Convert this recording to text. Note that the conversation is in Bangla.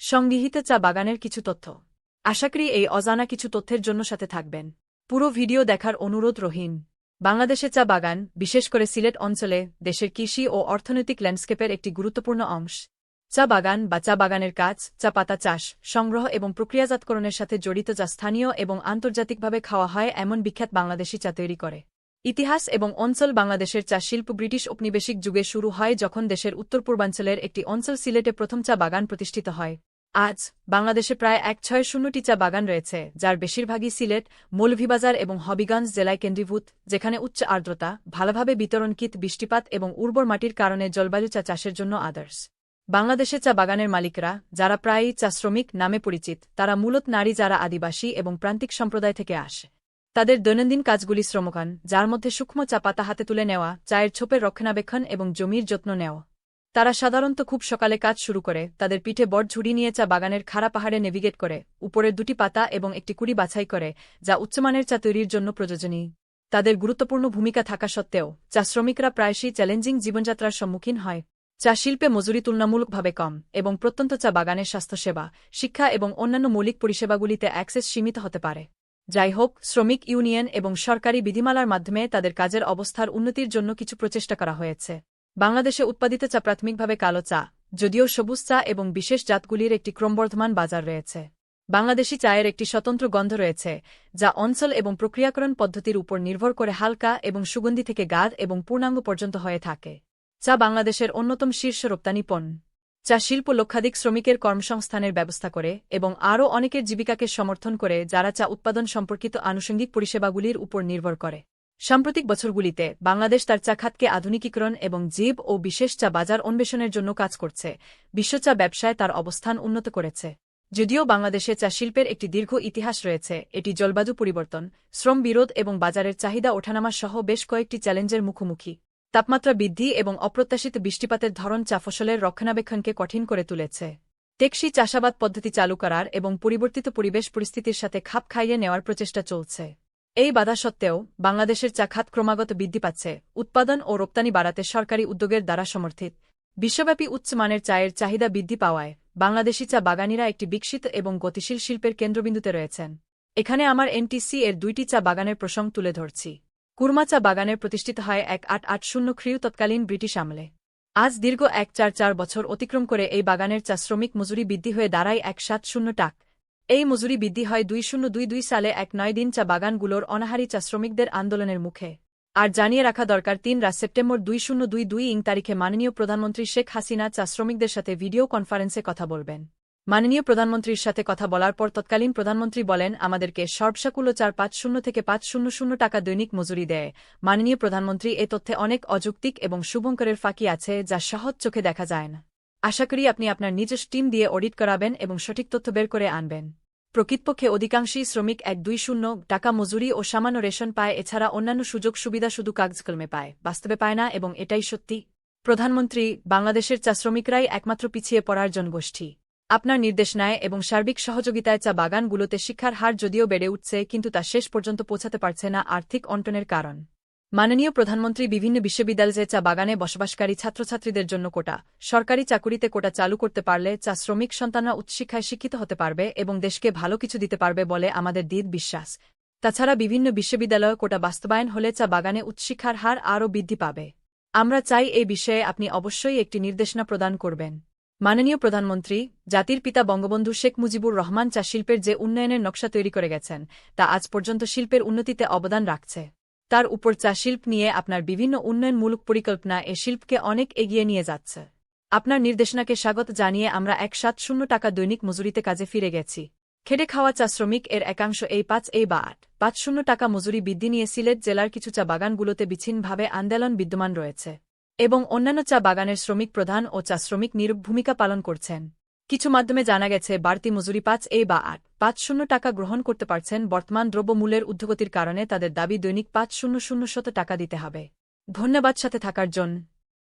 সংগৃহীত চা বাগানের কিছু তথ্য। আশা করি এই অজানা কিছু তথ্যের জন্য সাথে থাকবেন। পুরো ভিডিও দেখার অনুরোধ রহিন বাংলাদেশে চা বাগান, বিশেষ করে সিলেট অঞ্চলে, দেশের কৃষি ও অর্থনৈতিক ল্যান্ডস্কেপের একটি গুরুত্বপূর্ণ অংশ। চা বাগান বা চা বাগানের কাজ, চা পাতা চাষ, সংগ্রহ এবং প্রক্রিয়াজাতকরণের সাথে জড়িত যা স্থানীয় এবং আন্তর্জাতিকভাবে খাওয়া হয় এমন বিখ্যাত বাংলাদেশি চা তৈরি করে। ইতিহাস এবং অঞ্চল বাংলাদেশের চা শিল্প ব্রিটিশ ঔপনিবেশিক যুগে শুরু হয় যখন দেশের উত্তর পূর্বাঞ্চলের একটি অঞ্চল সিলেটে প্রথম চা বাগান প্রতিষ্ঠিত হয়। আজ বাংলাদেশে প্রায় এক ছয় শূন্যটি চা বাগান রয়েছে, যার বেশিরভাগই সিলেট, মৌলভীবাজার এবং হবিগঞ্জ জেলায় কেন্দ্রীভূত, যেখানে উচ্চ আর্দ্রতা, ভালোভাবে বিতরণকৃত বৃষ্টিপাত এবং উর্বর মাটির কারণে জলবায়ু চা চাষের জন্য আদর্শ। বাংলাদেশে চা বাগানের মালিকরা, যারা প্রায়ই চা শ্রমিক নামে পরিচিত, তারা মূলত নারী যারা আদিবাসী এবং প্রান্তিক সম্প্রদায় থেকে আসে। তাদের দৈনন্দিন কাজগুলি শ্রমকান যার মধ্যে সূক্ষ্ম চা পাতা হাতে তুলে নেওয়া, চায়ের ছোপের রক্ষণাবেক্ষণ এবং জমির যত্ন নেওয়া তারা সাধারণত খুব সকালে কাজ শুরু করে, তাদের পিঠে বট ঝুড়ি নিয়ে চা বাগানের খাড়া পাহাড়ে নেভিগেট করে, উপরের দুটি পাতা এবং একটি কুড়ি বাছাই করে, যা উচ্চমানের চা তৈরির জন্য প্রযোজনী তাদের গুরুত্বপূর্ণ ভূমিকা থাকা সত্ত্বেও, চা শ্রমিকরা প্রায়শই চ্যালেঞ্জিং জীবনযাত্রার সম্মুখীন হয়। চা শিল্পে মজুরি তুলনামূলকভাবে কম এবং প্রত্যন্ত চা বাগানের স্বাস্থ্যসেবা, শিক্ষা এবং অন্যান্য মৌলিক পরিষেবাগুলিতে অ্যাক্সেস সীমিত হতে পারে। যাই হোক, শ্রমিক ইউনিয়ন এবং সরকারি বিধিমালার মাধ্যমে তাদের কাজের অবস্থার উন্নতির জন্য কিছু প্রচেষ্টা করা হয়েছে। বাংলাদেশে উৎপাদিত চা প্রাথমিকভাবে কালো চা, যদিও সবুজ চা এবং বিশেষ জাতগুলির একটি ক্রমবর্ধমান বাজার রয়েছে। বাংলাদেশি চায়ের একটি স্বতন্ত্র গন্ধ রয়েছে, যা অঞ্চল এবং প্রক্রিয়াকরণ পদ্ধতির উপর নির্ভর করে হালকা এবং সুগন্ধি থেকে গাদ এবং পূর্ণাঙ্গ পর্যন্ত হয়ে থাকে। চা বাংলাদেশের অন্যতম শীর্ষ রপ্তানি পণ্য। চা শিল্প লক্ষাধিক শ্রমিকের কর্মসংস্থানের ব্যবস্থা করে এবং আরও অনেকের জীবিকাকে সমর্থন করে, যারা চা উৎপাদন সম্পর্কিত আনুষঙ্গিক পরিষেবাগুলির উপর নির্ভর করে। সাম্প্রতিক বছরগুলিতে বাংলাদেশ তার চা খাতকে আধুনিকীকরণ এবং জীব ও বিশেষ চা বাজার অন্বেষণের জন্য কাজ করছে। বিশ্ব চা ব্যবসায় তার অবস্থান উন্নত করেছে। যদিও বাংলাদেশে চা শিল্পের একটি দীর্ঘ ইতিহাস রয়েছে, এটি জলবায়ু পরিবর্তন, শ্রম বিরোধ এবং বাজারের চাহিদা ওঠানামা সহ বেশ কয়েকটি চ্যালেঞ্জের মুখোমুখি। তাপমাত্রা বৃদ্ধি এবং অপ্রত্যাশিত বৃষ্টিপাতের ধরন চা ফসলের রক্ষণাবেক্ষণকে কঠিন করে তুলেছে। টেকসই চাষাবাদ পদ্ধতি চালু করার এবং পরিবর্তিত পরিবেশ পরিস্থিতির সাথে খাপ খাইয়ে নেওয়ার প্রচেষ্টা চলছে। এই বাধা সত্ত্বেও বাংলাদেশের চা খাত ক্রমাগত বৃদ্ধি পাচ্ছে। উৎপাদন ও রপ্তানি বাড়াতে সরকারি উদ্যোগের দ্বারা সমর্থিত। বিশ্বব্যাপী উচ্চমানের চায়ের চাহিদা বৃদ্ধি পাওয়ায় বাংলাদেশি চা বাগানিরা একটি বিকশিত এবং গতিশীল শিল্পের কেন্দ্রবিন্দুতে রয়েছেন। এখানে আমার এনটিসি এর দুইটি চা বাগানের প্রসঙ্গ তুলে ধরছি। কুরমা চা বাগানের প্রতিষ্ঠিত হয় এক আট আট শূন্য খ্রিয় তৎকালীন ব্রিটিশ আমলে। আজ দীর্ঘ এক চার চার বছর অতিক্রম করে এই বাগানের চা শ্রমিক মজুরি বৃদ্ধি হয়ে দাঁড়ায় এক সাত শূন্য টাক। এই মজুরি বৃদ্ধি হয় দুই শূন্য দুই দুই সালে এক নয় দিন চা বাগানগুলোর অনাহারী চা শ্রমিকদের আন্দোলনের মুখে। আর জানিয়ে রাখা দরকার, তিন রা সেপ্টেম্বর দুই শূন্য দুই দুই ইং তারিখে মাননীয় প্রধানমন্ত্রী শেখ হাসিনা চা শ্রমিকদের সাথে ভিডিও কনফারেন্সে কথা বলবেন। মাননীয় প্রধানমন্ত্রীর সাথে কথা বলার পর তৎকালীন প্রধানমন্ত্রী বলেন, আমাদেরকে সর্বসাকুল্য চার পাঁচ শূন্য থেকে পাঁচ শূন্য শূন্য টাকা দৈনিক মজুরি দেয়। মাননীয় প্রধানমন্ত্রী এ তথ্যে অনেক অযৌক্তিক এবং শুভঙ্করের ফাঁকি আছে যা সহজ চোখে দেখা যায় না। আশা করি আপনি আপনার নিজস্ব টিম দিয়ে অডিট করাবেন এবং সঠিক তথ্য বের করে আনবেন। প্রকৃতপক্ষে অধিকাংশই শ্রমিক এক দুই শূন্য টাকা মজুরি ও সামান্য রেশন পায়, এছাড়া অন্যান্য সুযোগ সুবিধা শুধু কাগজকলমে পায়, বাস্তবে পায় না এবং এটাই সত্যি। প্রধানমন্ত্রী, বাংলাদেশের চা শ্রমিকরাই একমাত্র পিছিয়ে পড়ার জনগোষ্ঠী। আপনার নির্দেশনায় এবং সার্বিক সহযোগিতায় চা বাগানগুলোতে শিক্ষার হার যদিও বেড়ে উঠছে, কিন্তু তা শেষ পর্যন্ত পৌঁছাতে পারছে না আর্থিক অন্টনের কারণ। মাননীয় প্রধানমন্ত্রী বিভিন্ন বিশ্ববিদ্যালয়ে চা বাগানে বসবাসকারী ছাত্রছাত্রীদের জন্য কোটা, সরকারি চাকুরিতে কোটা চালু করতে পারলে চা শ্রমিক সন্তানরা উচ্চশিক্ষায় শিক্ষিত হতে পারবে এবং দেশকে ভালো কিছু দিতে পারবে বলে আমাদের দৃঢ় বিশ্বাস। তাছাড়া বিভিন্ন বিশ্ববিদ্যালয় কোটা বাস্তবায়ন হলে চা বাগানে উচ্চশিক্ষার হার আরও বৃদ্ধি পাবে। আমরা চাই এই বিষয়ে আপনি অবশ্যই একটি নির্দেশনা প্রদান করবেন। মাননীয় প্রধানমন্ত্রী, জাতির পিতা বঙ্গবন্ধু শেখ মুজিবুর রহমান চা শিল্পের যে উন্নয়নের নকশা তৈরি করে গেছেন, তা আজ পর্যন্ত শিল্পের উন্নতিতে অবদান রাখছে। তার উপর চা শিল্প নিয়ে আপনার বিভিন্ন উন্নয়নমূলক পরিকল্পনা এ শিল্পকে অনেক এগিয়ে নিয়ে যাচ্ছে। আপনার নির্দেশনাকে স্বাগত জানিয়ে আমরা এক সাত শূন্য টাকা দৈনিক মজুরিতে কাজে ফিরে গেছি। খেটে খাওয়া চা শ্রমিক এর একাংশ এই পাঁচ, এই বা আট। পাঁচ শূন্য টাকা মজুরি বৃদ্ধি নিয়ে সিলেট জেলার কিছু চা বাগানগুলোতে বিচ্ছিন্নভাবে আন্দোলন বিদ্যমান রয়েছে এবং অন্যান্য চা বাগানের শ্রমিক প্রধান ও চা শ্রমিক নিরূপ ভূমিকা পালন করছেন। কিছু মাধ্যমে জানা গেছে, বাড়তি মজুরি পাঁচ, এই বা আট। পাঁচ শূন্য টাকা গ্রহণ করতে পারছেন বর্তমান দ্রব্যমূল্যের ঊর্ধ্বগতির কারণে তাদের দাবি দৈনিক পাঁচ শূন্য শূন্য শত টাকা দিতে হবে। ধন্যবাদ সাথে থাকার জন্য।